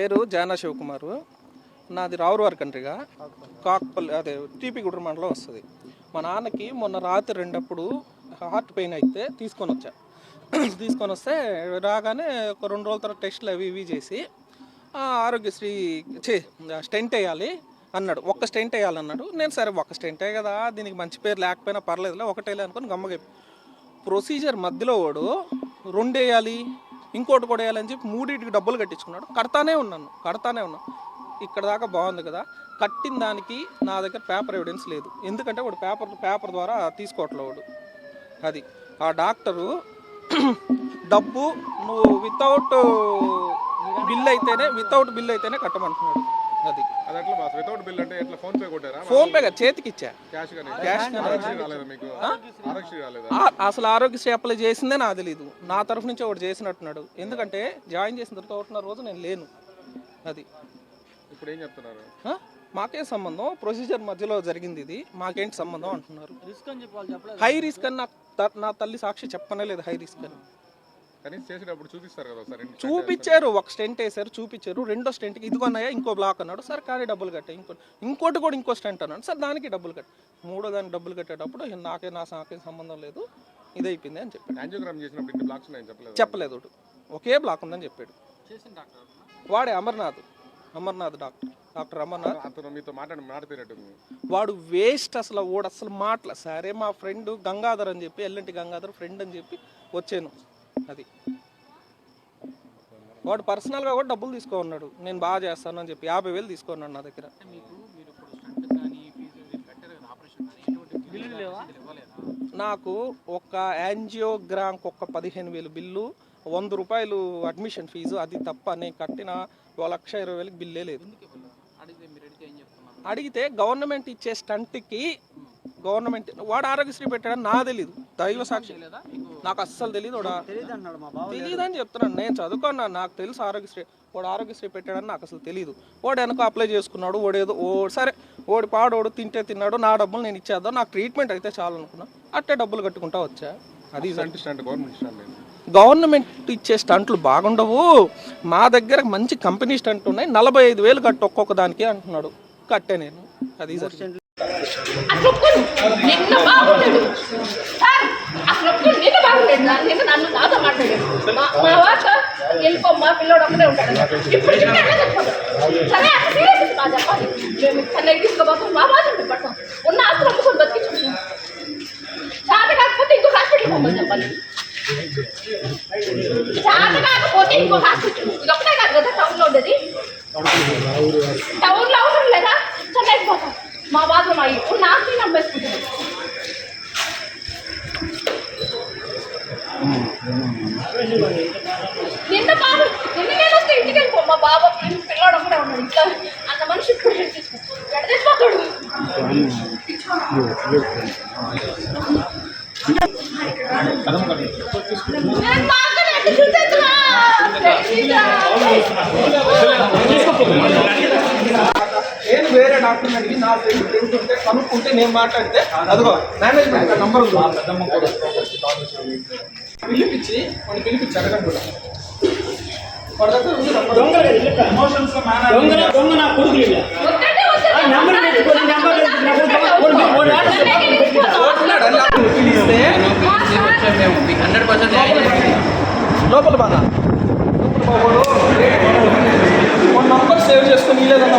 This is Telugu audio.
పేరు జానా శివకుమార్. నాది రావురవారి కంట్రీగా. కాక్పల్లి అదే టీపీ మండలం వస్తుంది. మా నాన్నకి మొన్న రాత్రి రెండప్పుడు హార్ట్ పెయిన్ అయితే తీసుకొని వచ్చా. తీసుకొని వస్తే రాగానే ఒక రెండు రోజుల తర్వాత టెస్ట్లు అవి ఇవి చేసి ఆరోగ్యశ్రీ చే స్టెంట్ వేయాలి అన్నాడు. ఒక్క స్టెంట్ వేయాలన్నాడు. నేను సరే ఒక్క స్టెంటే కదా దీనికి మంచి పేరు లేకపోయినా పర్లేదులే ఒకటేలే అనుకుని గమ్మగా ప్రొసీజర్ మధ్యలో వాడు రెండు వేయాలి ఇంకోటి కూడా వేయాలని చెప్పి మూడింటికి డబ్బులు కట్టించుకున్నాడు. కడతానే ఉన్నాను కడతానే ఉన్నాను. ఇక్కడ దాకా బాగుంది కదా కట్టిన దానికి నా దగ్గర పేపర్ ఎవిడెన్స్ లేదు. ఎందుకంటే వాడు పేపర్ పేపర్ ద్వారా తీసుకోవట్లేవాడు అది ఆ డాక్టరు డబ్బు నువ్వు వితౌట్ బిల్ అయితేనే వితౌట్ బిల్ అయితేనే కట్టమంటున్నాడు అది. బాస్ వితౌట్ బిల్ అంటే ఎట్లా? ఫోన్ పే కొట్టారా? ఫోన్ పే కదా చేతికి ఇచ్చా. క్యాష్ కానీ క్యాష్ ఆరోగ్యశ్రీ రాలేదా మీకు? ఆరోగ్యశ్రీ రాలేదా? ఆ- అసలు ఆరోగ్యశ్రీ అప్లై చేసిందే నాకు తెలీదు. నా తరఫు నుంచి ఒకటి చేసినట్టున్నాడు. ఎందుకంటే జాయిన్ చేసిన తర్వాత ఒకటిన్నర రోజు నేను లేను. అది. ఇప్పుడు ఏం చెప్తున్నారు? మాకేం సంబంధం? ప్రొసీజర్ మధ్యలో జరిగింది ఇది. మాకేంటి సంబంధం అంటున్నారు. హై రిస్క్ అని నా త- నా తల్లి సాక్షి చెప్పనే లేదు హై రిస్క్ అని. చూపించారు ఒక స్టెంట్ వేసారు చూపించారు రెండో స్టెంట్కి ఇదిగో అన్నయ్య ఇంకో బ్లాక్ అన్నాడు సరే కానీ డబ్బులు కట్టే ఇంకో ఇంకోటి కూడా ఇంకో స్టెంట్ అన్నాడు సరే దానికి డబ్బులు కట్ట. మూడో దానికి డబ్బులు కట్టేటప్పుడు నాకే నా నాకేం సంబంధం లేదు ఇది అయిపోయింది అని చెప్పాడు. యాంజియోగ్రామ్ చేసినప్పుడు ఇన్ని బ్లాక్స్ ఉన్నాయని చెప్పలేదు. ఒకే బ్లాక్ ఉందని చెప్పాడు. వాడే అమర్నాథ్. అమర్నాథ్ డాక్టర్. డాక్టర్ అతను మీతో మాట్లాడి వాడు వేస్ట్ అసలు వాడు అసలు మాటల సరే మా ఫ్రెండ్ గంగాధర్ అని చెప్పి ఎల్లంటి గంగాధర్ ఫ్రెండ్ అని చెప్పి వచ్చాను. అది. వాడు పర్సనల్గా కూడా డబ్బులు తీసుకో ఉన్నాడు నేను బాగా చేస్తాను అని చెప్పి యాభై వేలు తీసుకున్నాడు నా దగ్గర. నాకు ఒక యాంజియోగ్రామ్కి ఒక పదిహేను వేలు బిల్లు వంద రూపాయలు అడ్మిషన్ ఫీజు అది తప్ప నేను కట్టిన ఒక లక్ష ఇరవై వేలకు బిల్లే లేదు. అడిగితే గవర్నమెంట్ ఇచ్చే స్టంట్కి గవర్నమెంట్ వాడు ఆరోగ్యశ్రీ పెట్టాడని నా తెలీదు. దైవ సాక్షి. నాకు అస్సలు తెలియదు వాడు. తెలియదు అని చెప్తున్నాను. నేను చదువుకున్నాను నాకు తెలుసు ఆరోగ్యశ్రీ. వాడు ఆరోగ్యశ్రీ పెట్టాడని నాకు అసలు తెలియదు వాడు వెనక అప్లై చేసుకున్నాడు వాడు ఏదో ఓ సరే ఓడి పాడోడు తింటే తిన్నాడు నా డబ్బులు నేను ఇచ్చేద్దాం నాకు ట్రీట్మెంట్ అయితే చాలు అనుకున్నా. అట్టే డబ్బులు కట్టుకుంటా వచ్చా. అది గవర్నమెంట్ ఇచ్చే స్టంట్లు బాగుండవు. మా దగ్గర మంచి కంపెనీ స్టంట్ ఉన్నాయి. నలభై ఐదు వేలు కట్టు ఒక్కొక్క దానికి అంటున్నాడు. కట్టే నేను అది జరిగింది. అసలు నిన్న బాగుండేది సార్ అసలు ఒక్కడు నిన్న బాగుండేది సార్ నిన్న నన్ను నాతో మాట్లాడాడు మా మా వెళ్ళిపో మా పిల్లోడు ఒక్కడే ఉంటాడు ఇప్పుడు చిన్న సరే అసలు సీరియస్ మా చెప్పాలి మేము చెన్నై తీసుకోబోతాం మా బాధ పడతాం ఉన్న ఆస్తులు అమ్ముకొని కాకపోతే ఇంకో హాస్పిటల్ పోమని చెప్పాలి కాకపోతే ఇంకో హాస్పిటల్ ఇది ఒకటే కాదు కదా టౌన్లో ఉండేది టౌన్లో అవసరం వెళ్ళిపోతాం మా బాధలు మా ఇప్పుడు నాకు నమ్మేసుకుంటాం నిన్న బాబు నిన్న నేను వస్తే ఇంటికి వెళ్ళిపో. మా బాబు పిల్లాడు ఒకటే ఉన్నాడు. ఇట్లా అంత మనిషి ఇప్పుడు తీసుకో ఎడ తెచ్చిపోతాడు నేను బాగా ఎట్లా చూసేస్తున్నా నేను వేరే డాక్టర్ని అడిగి నా ఫ్రెండ్ ఫ్రెండ్ ఉంటే కనుక్కుంటే నేను మాట్లాడితే అదిగో మేనేజ్మెంట్ నంబర్ ఉంది. పిలిపించి వాడిని పిలిపించి అడగండి కూడా. వాడి దగ్గర ఉంది నంబర్ దొంగ నా కొడుకులు హండ్రెడ్ పర్సెంట్ లోపల బాగా లోపల బాగోడు నంబర్ సేవ్ చేసుకుని లేదన్నా